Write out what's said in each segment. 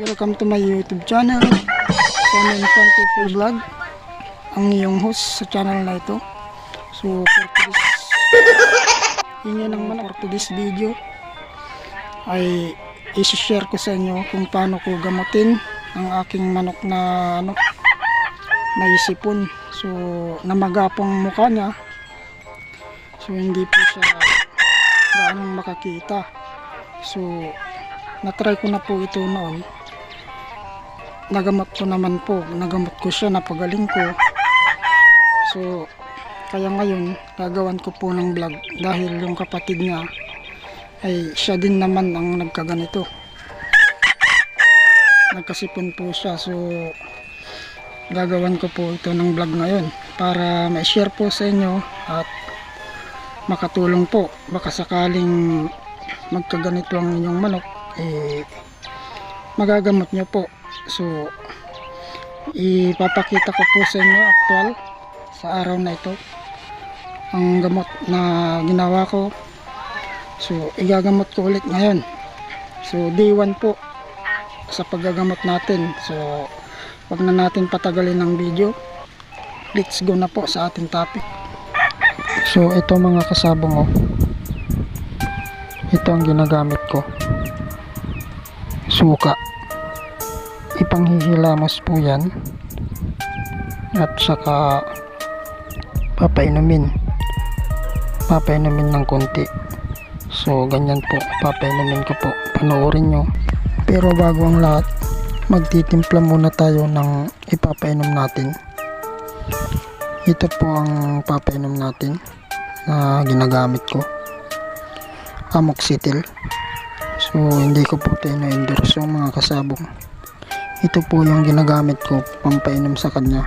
welcome to my YouTube channel. Infante Free Vlog. Ang iyong host sa channel na ito. So, for today's yun ng manok for today's video ay isi-share ko sa inyo kung paano ko gamutin ang aking manok na ano na isipon. So, namagapang mukha niya. So, hindi po siya gaano makakita. So, natry ko na po ito noon. Nagamot ko naman po. Nagamot ko siya, napagaling ko. So, kaya ngayon, gagawan ko po ng vlog dahil yung kapatid niya ay siya din naman ang nagkaganito. Nagkasipon po siya. So, gagawan ko po ito ng vlog ngayon para ma-share po sa inyo at makatulong po. Baka sakaling magkaganito ang inyong manok, eh, magagamot nyo po. So, ipapakita ko po sa inyo actual sa araw na ito ang gamot na ginawa ko. So, igagamot ko ulit ngayon. So, day 1 po sa paggagamot natin. So, wag na natin patagalin ng video. Let's go na po sa ating topic. So, ito mga kasabong oh. Ito ang ginagamit ko. Suka. Ipanghihilamos po yan. At saka papainumin. Papainumin ng konti. So, ganyan po. Papainumin ko po. Panoorin nyo. Pero bago ang lahat, magtitimpla muna tayo ng ipapainom natin. Ito po ang papainom natin na ginagamit ko. Amoxicillin. So, hindi ko po ito yung mga kasabong. Ito po yung ginagamit ko pampainom sa kanya.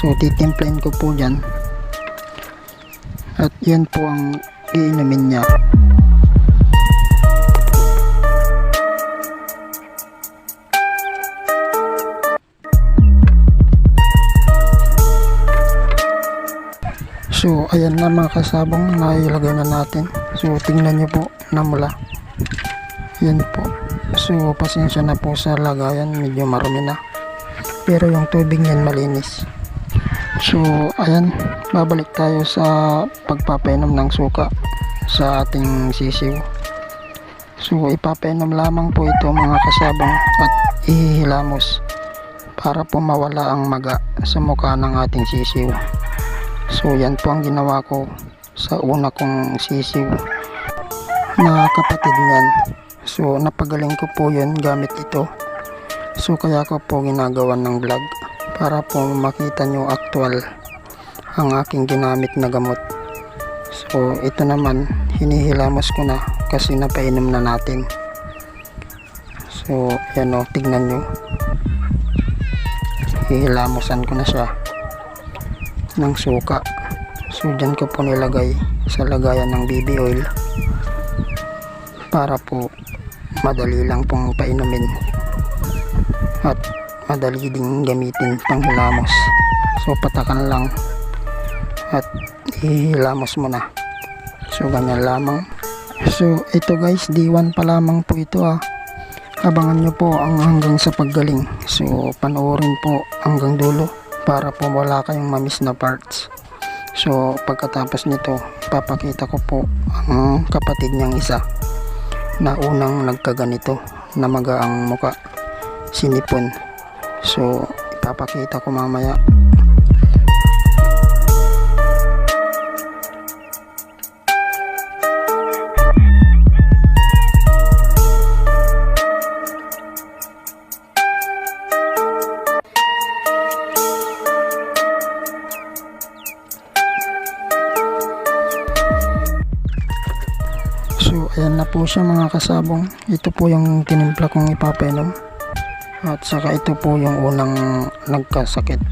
So, titimplahin ko po dyan. At yan po ang iinumin niya. So, ayan na mga kasabong na ilagay na natin. So, tingnan nyo po na mula. Yan po. So, pasensya na po sa lagayan. Medyo marumi na. Pero yung tubig niyan malinis. So, ayan. Babalik tayo sa pagpapainom ng suka sa ating sisiw. So, ipapainom lamang po ito mga kasabong at ihihilamos para po mawala ang maga sa mukha ng ating sisiw. So yan po ang ginawa ko sa una kong sisiw na kapatid niyan. So napagaling ko po yun gamit ito. So kaya ko po ginagawa ng vlog para po makita nyo actual ang aking ginamit na gamot. So ito naman hinihilamos ko na kasi napainom na natin. So yan o tignan nyo. Hihilamosan ko na siya ng suka. So dyan ko po nilagay sa lagayan ng BB oil para po madali lang pong painumin at madali ding gamitin pang hilamos. So patakan lang at ihilamos mo na. So ganyan lamang. So ito guys, D1 pa lamang po ito ah. Abangan nyo po ang hanggang sa paggaling. So panoorin po hanggang dulo para po wala kayong mamiss na parts. So, pagkatapos nito, papakita ko po ang kapatid niyang isa na unang nagkaganito na magaang muka sinipon. So, ipapakita ko mamaya. So, ayan na po siya mga kasabong. Ito po yung tinimpla kong ipapainom. At saka ito po yung unang nagkasakit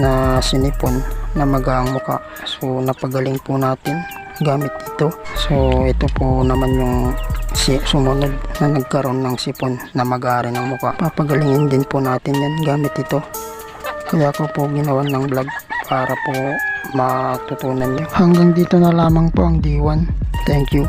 na sinipon na magaang muka. So, napagaling po natin gamit ito. So, ito po naman yung sumunod na nagkaroon ng sipon na mag-aari ng muka. Papagalingin din po natin yan gamit ito. Kaya ko po ginawan ng vlog para po matutunan nyo. Hanggang dito na lamang po ang D1. Thank you.